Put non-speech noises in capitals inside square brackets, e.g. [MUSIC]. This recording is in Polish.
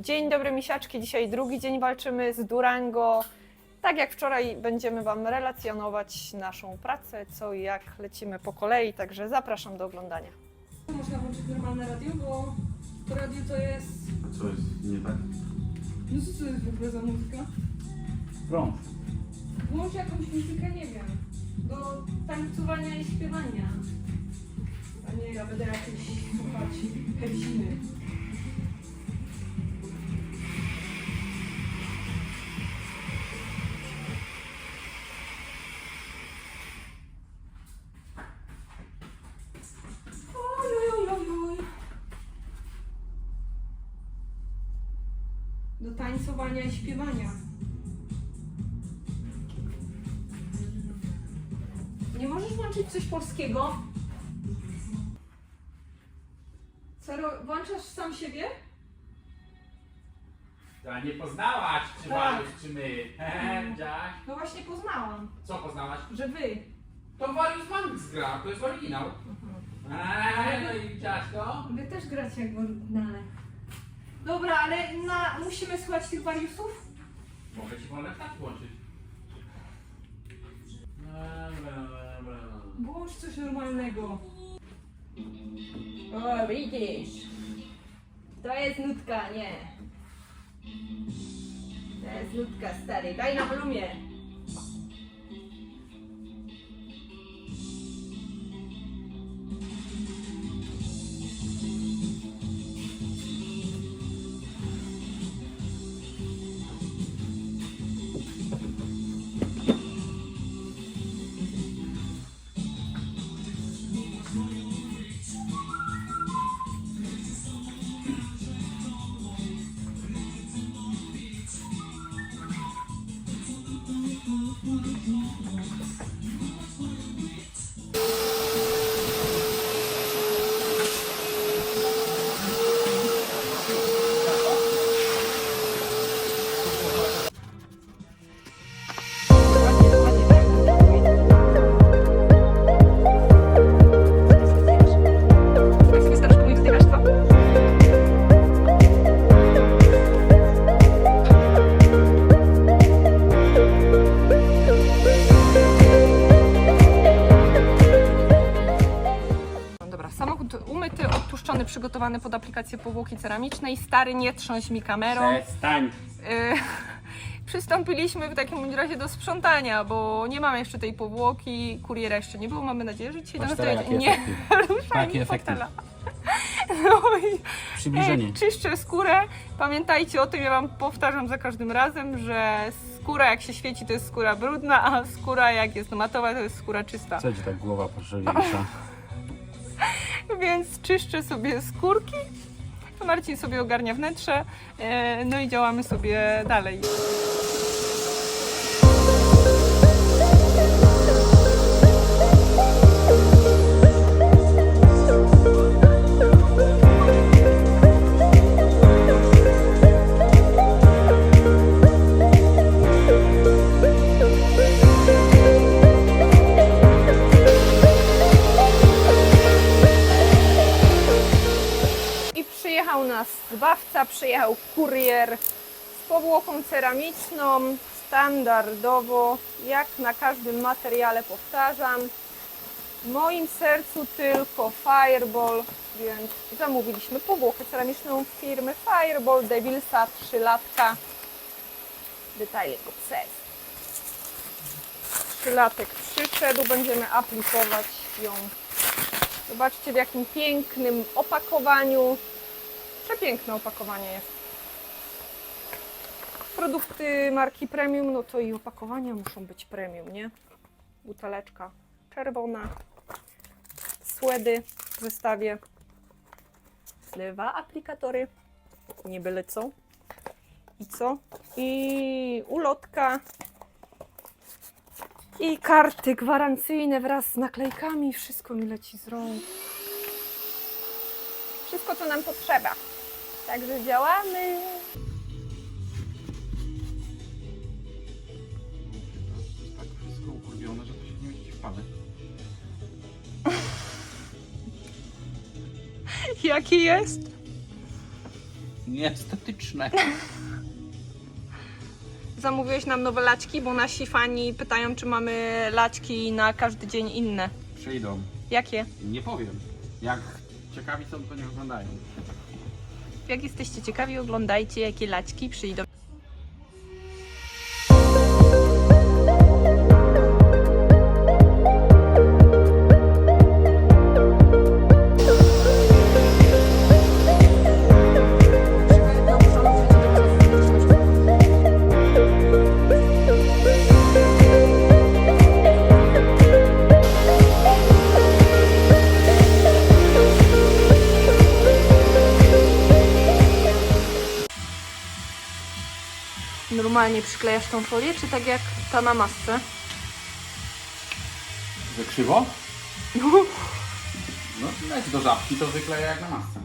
Dzień dobry misiaczki, dzisiaj drugi dzień walczymy z Durango. Tak jak wczoraj będziemy Wam relacjonować naszą pracę, co i jak lecimy po kolei, także zapraszam do oglądania. Można włączyć normalne radio, bo to radio to jest... A co jest nie tak? No co to jest w ogóle za muzyka? Prąd. Włącz jakąś muzykę, nie wiem, do tańcowania i śpiewania. A nie, ja będę jakieś słuchać hejsiny. Do tańcowania i śpiewania. Nie możesz włączyć coś polskiego? Co, ro- włączasz sam siebie? A nie poznałaś, czy Tak. Warius, czy my. [LAUGHS] Hehe, widziałaś? No właśnie poznałam, Co poznałaś? że wy. To Warius Manx gra, to jest oryginał. Eee, no i widziałaś to? Wy też gracie jak w oryginale. Dobra, ale na, musimy słuchać tych wariusów? Mogę ci wolę tak włączyć. Włącz coś normalnego. O, widzisz. To jest nutka, nie. To jest nutka, stary. Daj na volumie. Pod aplikację powłoki ceramicznej. Stary, nie trząść mi kamerą. Przestań. Y, [LAUGHS] Przystąpiliśmy w takim razie do sprzątania, bo nie mamy jeszcze tej powłoki, kuriera jeszcze nie było. Mamy nadzieję, że dzisiaj Patrz teraz, dojedzie. Nie [LAUGHS] ruszaj mi fotela. [LAUGHS] No i Przybliżenie. czyszczę skórę. Pamiętajcie o tym, ja wam powtarzam za każdym razem, że skóra jak się świeci to jest skóra brudna, a skóra jak jest matowa to jest skóra czysta. Co ci tak głowa poszerzejsza? Więc czyszczę sobie skórki. Marcin sobie ogarnia wnętrze, e, no i działamy sobie dalej. Zbawca, przyjechał kurier z powłoką ceramiczną, standardowo, jak na każdym materiale powtarzam. W moim sercu tylko Fireball, więc zamówiliśmy powłokę ceramiczną firmy Fireball Devilsa 3 latka. Detale go przez. Trzylatek przyszedł, będziemy aplikować ją Zobaczcie w jakim pięknym opakowaniu. Przepiękne opakowanie jest. Produkty marki premium, no to i opakowania muszą być premium, nie? Buteleczka czerwona, słedy w zestawie, dwa aplikatory, nie byle co. I co? I ulotka i karty gwarancyjne wraz z naklejkami. Wszystko mi leci z rąk. Wszystko, co nam potrzeba. Także działamy. Tak wszystko ukurwione, że to się nie mieści w pale. Jaki jest? Nieestetyczne. [LAUGHS] Zamówiłeś nam nowe laćki, bo nasi fani pytają, czy mamy laćki na każdy dzień inne. Przyjdą. Jakie? Nie powiem. Jak ciekawi są, to nie oglądają. Jak jesteście ciekawi, oglądajcie, jakie laćki przyjdą. Normalnie przyklejasz tą folię, czy tak jak ta na masce? Że krzywo? No, leć do żabki, to wykleja jak na masce.